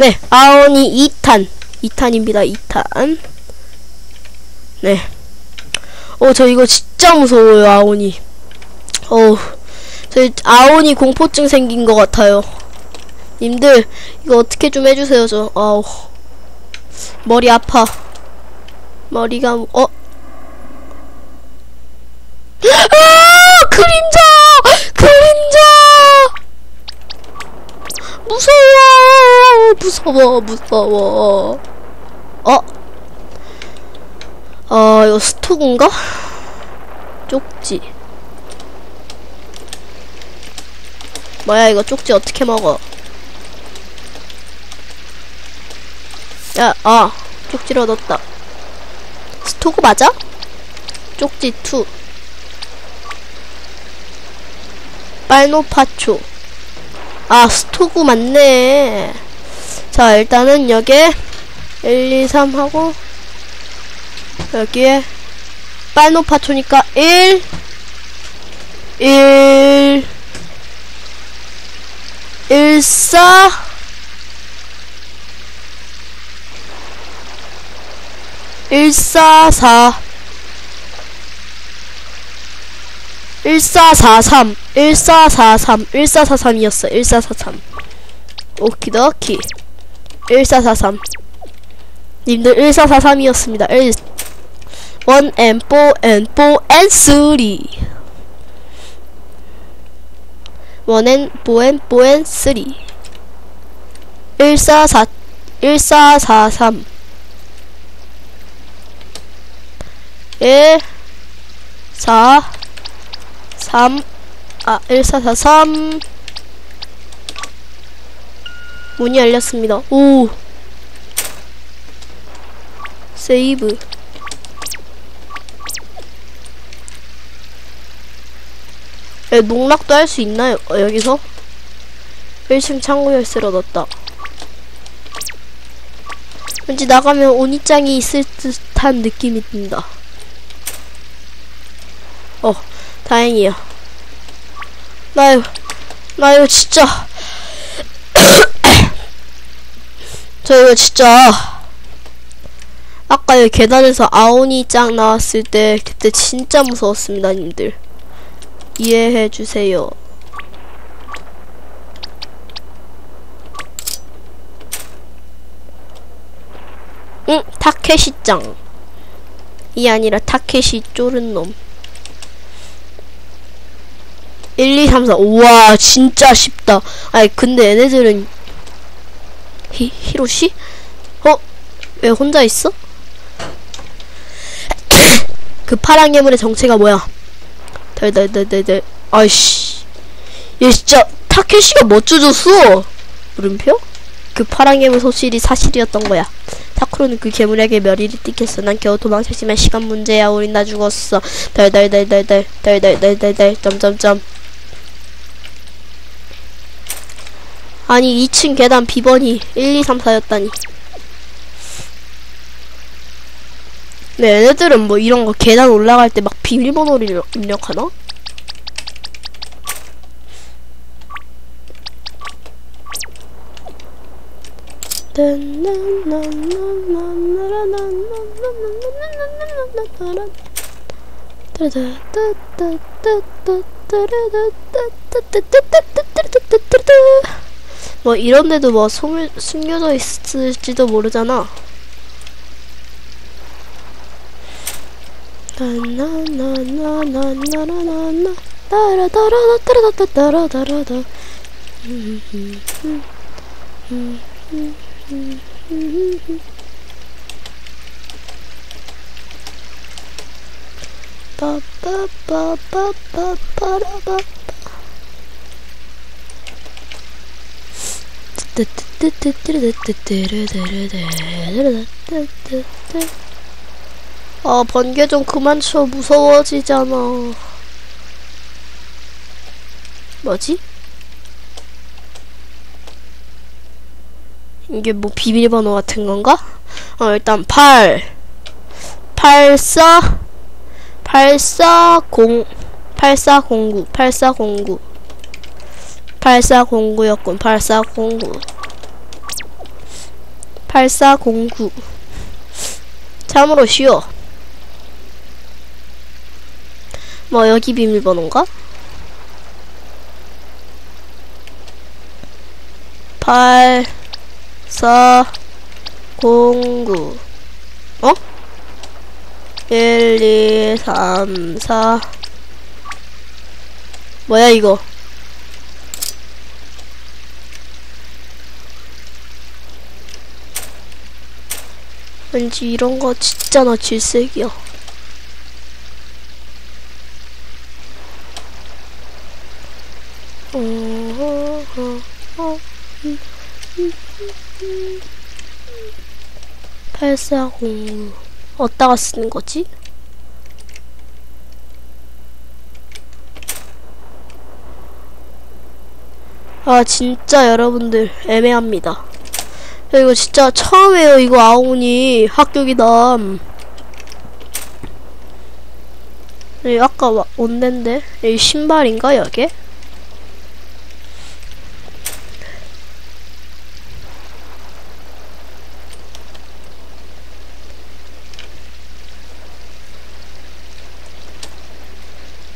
네, 아오니 2탄. 2탄입니다, 2탄. 네. 어, 저 이거 진짜 무서워요, 아오니. 어우, 저 아오니 공포증 생긴 것 같아요. 님들, 이거 어떻게 좀 해주세요, 저. 아우. 머리 아파. 머리가, 어? 아! 그림자! 그림자! 무서워! 무서워. 어? 어, 이거 스톡인가? 쪽지. 뭐야, 이거 쪽지 어떻게 먹어? 야, 아, 쪽지를 얻었다. 스토그 맞아? 쪽지 2. 빨노파초. 아, 스토그 맞네. 자, 일단은 여기에 1, 2, 3 하고 여기에 빨노파초니까 1 1 1 4 1 4 4 1443 1443 1443이었어. 1443 오키도키 1443 님들 1443이었습니다 1 1 and 4 and 4 and 3 1 and 4 and 4 and 3 144 1443 1 4 3 아, 1443 문이 열렸습니다. 오 세이브 에, 농락도 할 수 있나요? 어, 여기서? 1층 창고 열쇠를 얻었다. 왠지 나가면 오니짱이 있을 듯한 느낌이 든다. 어, 다행이야. 나 이거, 나 이거 진짜. 저 이거 진짜. 아까 여기 계단에서 아오니 짱 나왔을 때, 그때 진짜 무서웠습니다, 님들. 이해해주세요. 응, 타케시 짱. 이 아니라 타케시 쫄은 놈. 1, 2, 3, 4. 우와, 진짜 쉽다. 아니, 근데 얘네들은. 히, 히로시? 어? 왜 혼자 있어? 그 파란 괴물의 정체가 뭐야? 덜덜덜덜덜. 아이씨. 얘 진짜, 타케시가 멋져졌어! 물음표? 그 파란 괴물 소실이 사실이었던 거야. 타쿠로는 그 괴물에게 멸의를 띠겠어. 난 겨우 도망쳤지만 시간 문제야. 우린 다 죽었어. 덜덜덜덜덜. 덜덜덜덜덜. 점점점. 아니 2층 계단 비번이 1, 2, 3, 4였다니 네 얘네들은 뭐 이런 거 계단 올라갈 때 막 비밀번호를 입력하나? 뭐 이런데도 뭐 숨, 숨겨져 있을지도 모르잖아. 나나나나나나나나 따라따라따라따라따라따라 빠빠빠빠빠빠라빠 아 번개 좀 그만 쳐 무서워지잖아 뭐지? 이게 뭐 비밀번호 같은 건가? 어 일단 8 84 84 0 8409 8409 8409였군. 8409 8409 참으로 쉬워. 뭐 여기 비밀번호인가? 8 4 0 9 어? 1 2 3 4 뭐야 이거 왠지 이런 거 진짜 나 질색이야. 8409 어디다가 쓰는 거지? 아 진짜 여러분들 애매합니다. 야, 이거 진짜 처음에요 이거 아오니. 합격이다. 네, 아까 와, 온덴데? 여기 신발인가 여기?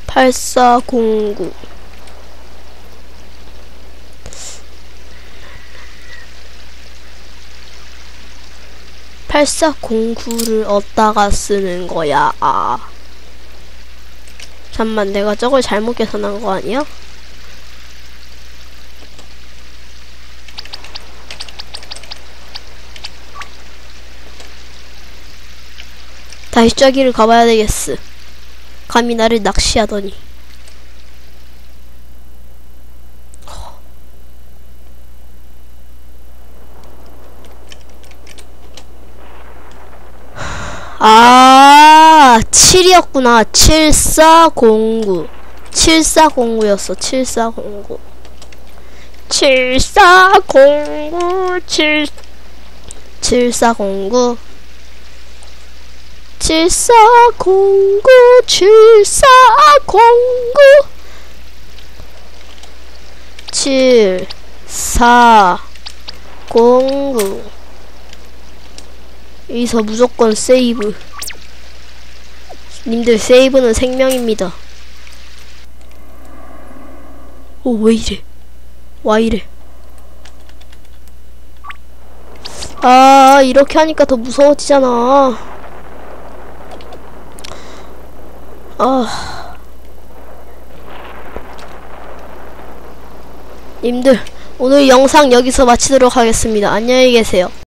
팔사공구 8409를 얻다가 쓰는 거야. 아. 잠만, 내가 저걸 잘못 계산한 거 아니야? 다시 저기를 가봐야 되겠어. 감히 나를 낚시하더니. 아, 7이었구나. 7409. 7409였어. 7409. 7409, 7, 7409. 7409, 7409. 7, 4, 09. 여기서 무조건 세이브. 님들 세이브는 생명입니다. 오, 왜 이래? 와 이래? 아, 이렇게 하니까 더 무서워지잖아. 아. 님들, 오늘 영상 여기서 마치도록 하겠습니다. 안녕히 계세요.